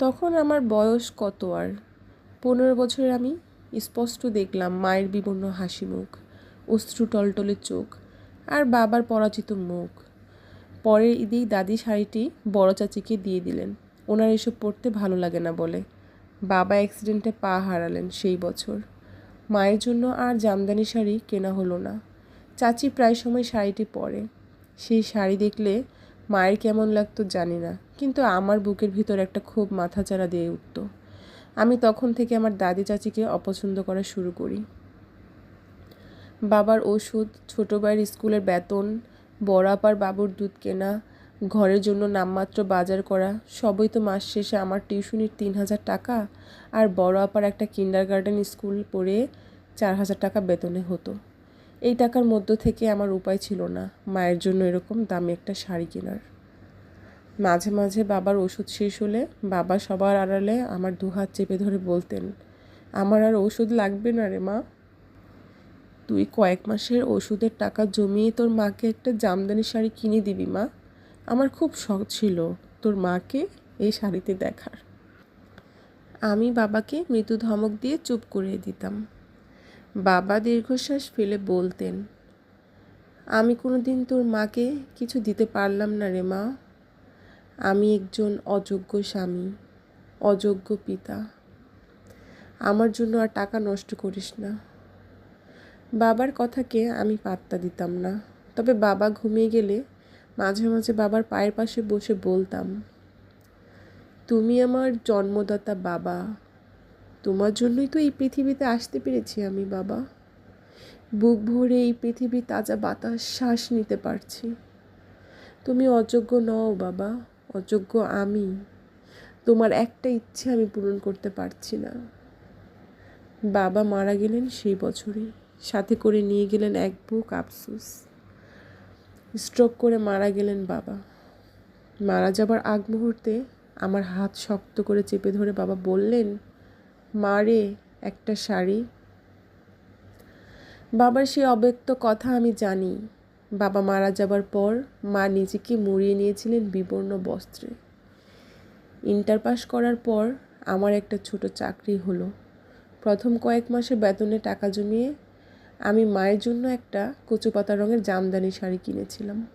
তখন আমার বয়স কত আর? পনেরো বছর আমি স্পষ্ট দেখলাম মায়ের বিবর্ণ হাসি মুখ, অশ্রু টলটলে চোখ আর বাবার পরাজিত মুখ। পরের ঈদেই দাদি শাড়িটি বড় চাচিকে দিয়ে দিলেন। ওনার এসব পরতে ভালো লাগে না বলে। বাবা অ্যাক্সিডেন্টে পা হারালেন সেই বছর। মায়ের জন্য আর জামদানি শাড়ি কেনা হলো না। চাচি প্রায় সময় শাড়িটি পরে। সেই শাড়ি দেখলে মায়ের কেমন লাগতো জানি না, কিন্তু আমার বুকের ভিতর একটা খুব মাথাচাড়া দিয়ে উঠত। আমি তখন থেকে আমার দাদি চাচিকে অপছন্দ করা শুরু করি। বাবার ওষুধ, ছোটো ভাইয়ের স্কুলের বেতন, বড় আপার বাবুর দুধ কেনা, ঘরের জন্য নামমাত্র বাজার করা, সবই তো মাস শেষে আমার টিউশনির তিন হাজার টাকা আর বড় আপার একটা কিন্ডার গার্ডেন স্কুল পড়ে চার হাজার টাকা বেতনে হতো। এই টাকার মধ্য থেকে আমার উপায় ছিল না। মায়ের জন্য এরকম দামি একটা শাড়ি কেনার। মাঝে মাঝে বাবার ওষুধ শেষ হলে বাবা সবার আড়ালে আমার দুহাত চেপে ধরে বলতেন, আমার আর ওষুধ লাগবে না রে মা। তুই কয়েক মাসের ওষুধের টাকা জমিয়ে তোর মাকে একটা জামদানি শাড়ি কিনে দিবি মা। আমার খুব শখ ছিল তোর মাকে এই শাড়িতে দেখার। আমি বাবাকে মৃদু ধমক দিয়ে চুপ করিয়ে দিতাম। বাবা দীর্ঘশ্বাস ফেলে বলতেন, আমি কোনো দিন তোর মাকে কিছু দিতে পারলাম না রে মা। আমি একজন অযোগ্য স্বামী, অযোগ্য পিতা। আমার জন্য আর টাকা নষ্ট করিস না। বাবার কথাকে আমি পাত্তা দিতাম না। তবে বাবা ঘুমিয়ে গেলে মাঝে মাঝে বাবার পায়ের পাশে বসে বলতাম, তুমি আমার জন্মদাতা বাবা। তোমার জন্যই তো এই পৃথিবীতে আসতে পেরেছি আমি, বাবা। বুক ভরে এই পৃথিবী তাজা বাতাস, শ্বাস নিতে পারছি। তুমি অযোগ্য নও, বাবা। অযোগ্য আমি। তোমার একটা ইচ্ছে আমি পূরণ করতে পারছি না। বাবা মারা গেলেন সেই বছরই সাথে করে নিয়ে গেলেন এক বুক আফসুস। স্ট্রোক করে মারা গেলেন বাবা। মারা যাবার আগ মুহূর্তে আমার হাত শক্ত করে চেপে ধরে বাবা বললেন মারে একটা শাড়ি। বাবার সেই অব্যক্ত কথা আমি জানি। বাবা মারা যাবার পর মা নিজেকে মুড়িয়ে নিয়েছিলেন বিবর্ণ বস্ত্রে। ইন্টার পাস করার পর আমার একটা ছোট চাকরি হলো। প্রথম কয়েক মাসে বেতনে টাকা জমিয়ে আমি মায়ের জন্য একটা কচুপাতা রঙের জামদানি শাড়ি কিনেছিলাম।